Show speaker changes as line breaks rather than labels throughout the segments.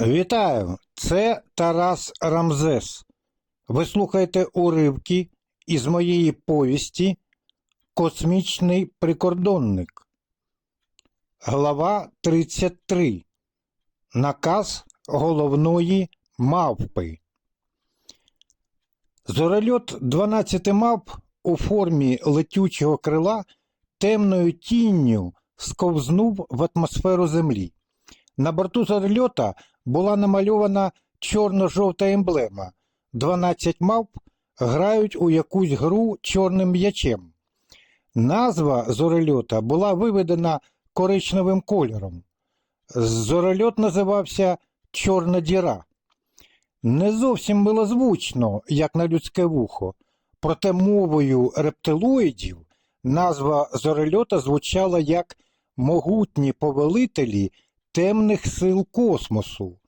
Вітаю! Це Тарас Рамзес. Ви слухаєте уривки із моєї повісті Космічний прикордонник. Глава 33. Наказ головної мавпи. Зорольот 12 мавп у формі летючого крила темною тінню сковзнув в атмосферу Землі. На борту зорольота була намальована чорно-жовта емблема. 12 мавп грають у якусь гру чорним м'ячем. Назва зорольота була виведена коричневим кольором. Зорольот називався Чорна діра. Не зовсім милозвучно, як на людське вухо, проте мовою рептилоїдів назва зорольота звучала як могутні повелителі темних сил космосу.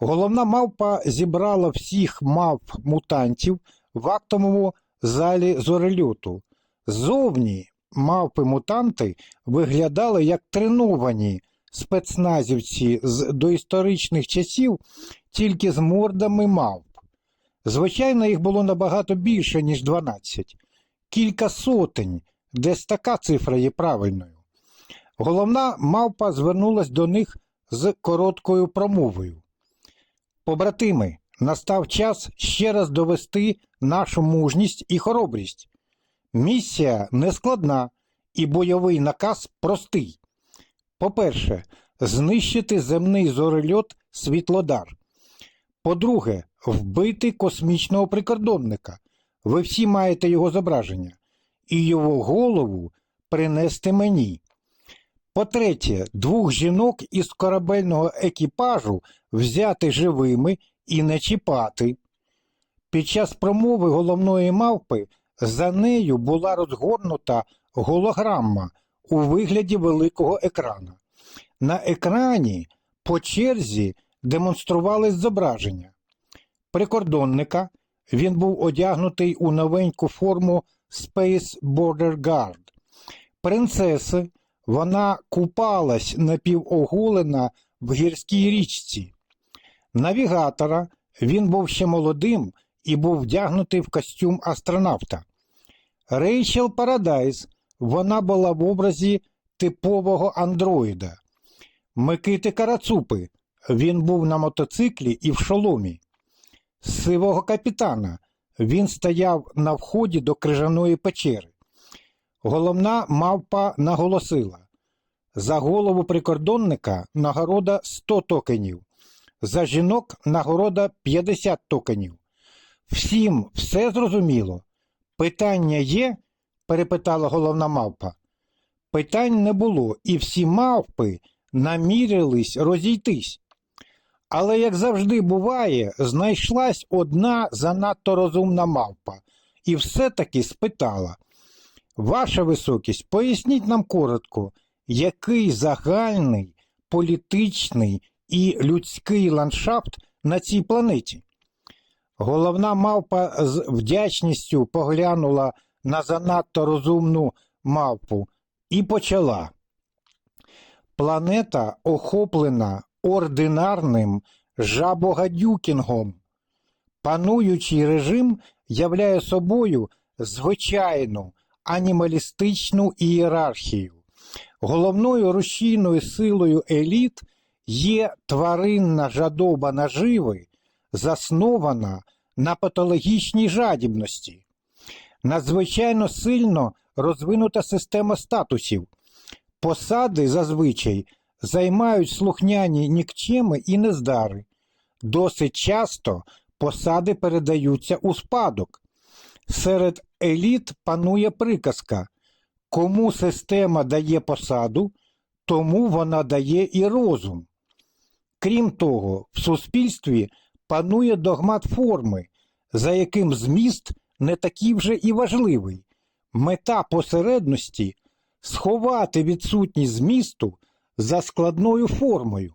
Головна мавпа зібрала всіх мавп мутантів в актовому залі зорельоту. Зовні мавпи-мутанти виглядали як треновані спецназівці з доісторичних часів, тільки з мордами мавп. Звичайно, їх було набагато більше, ніж 12. Кілька сотень, десь така цифра є правильною. Головна мавпа звернулась до них з короткою промовою. Побратими, настав час ще раз довести нашу мужність і хоробрість. Місія нескладна і бойовий наказ простий. По-перше, знищити земний зорельот Світлодар. По-друге, вбити космічного прикордонника. Ви всі маєте його зображення. І його голову принести мені. По-третє, двох жінок із корабельного екіпажу взяти живими і не чіпати. Під час промови головної мавпи за нею була розгорнута голограма у вигляді великого екрана. На екрані по черзі демонструвались зображення. Прикордонника він був одягнутий у новеньку форму Space Border Guard. Принцеси вона купалась напівоголена в гірській річці. Навігатора він був ще молодим і був вдягнутий в костюм астронавта. Рейчел Парадайз вона була в образі типового андроїда. Микити Карацупи він був на мотоциклі і в шоломі. Сивого капітана він стояв на вході до крижаної печери. Головна мавпа наголосила: за голову прикордонника нагорода 100 токенів, за жінок нагорода 50 токенів. Всім все зрозуміло. Питання є? перепитала головна мавпа. Питань не було, і всі мавпи намірились розійтись. Але, як завжди буває, знайшлась одна занадто розумна мавпа і все-таки спитала. Ваша високість, поясніть нам коротко, який загальний політичний і людський ландшафт на цій планеті? Головна мавпа з вдячністю поглянула на занадто розумну мавпу і почала. Планета охоплена ординарним жабогадюкінгом. Пануючий режим являє собою звичайну анімалістичну ієрархію. Головною рушійною силою еліт є тваринна жадоба наживи, заснована на патологічній жадібності. Надзвичайно сильно розвинута система статусів. Посади зазвичай займають слухняні нікчеми і нездари. Досить часто посади передаються у спадок. Серед еліт панує приказка кому система дає посаду, тому вона дає і розум. Крім того, в суспільстві панує догмат форми, за яким зміст не такий вже і важливий. Мета посередності сховати відсутність змісту за складною формою.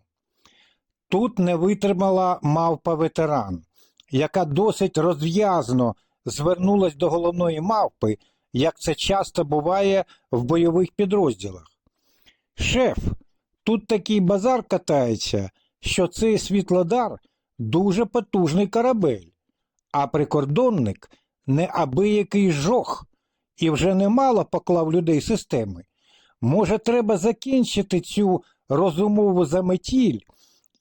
Тут не витримала мавпа ветеран, яка досить розв'язно звернулась до головної мавпи, як це часто буває в бойових підрозділах. Шеф, тут такий базар катається, що цей світлодар дуже потужний корабель, а прикордонник неабиякий жох і вже немало поклав людей системи. Може, треба закінчити цю розумову заметіль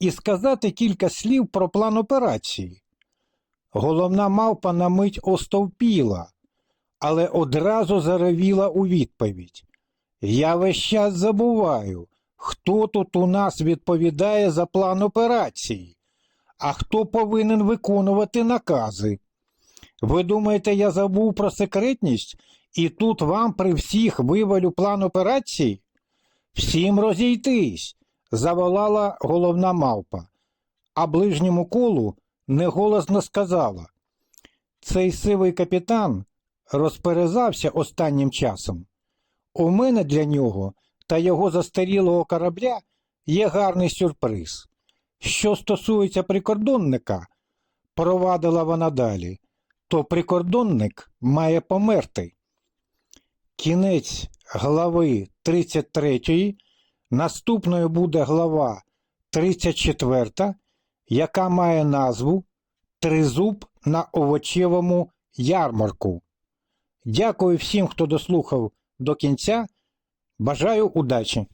і сказати кілька слів про план операції. Головна мавпа на мить остовпіла, але одразу заревіла у відповідь. Я весь час забуваю, хто тут у нас відповідає за план операції, а хто повинен виконувати накази. Ви думаєте, я забув про секретність і тут вам при всіх вивалю план операції? Всім розійтись, заволала головна мавпа, а ближньому колу неголосно сказала. Цей сивий капітан розперезався останнім часом. У мене для нього та його застарілого корабля є гарний сюрприз. Що стосується прикордонника, провадила вона далі, то прикордонник має померти. Кінець глави 33, наступною буде глава 34, яка має назву Тризуб на овочевому ярмарку. Дякую всім, хто дослухав до кінця. Бажаю удачі!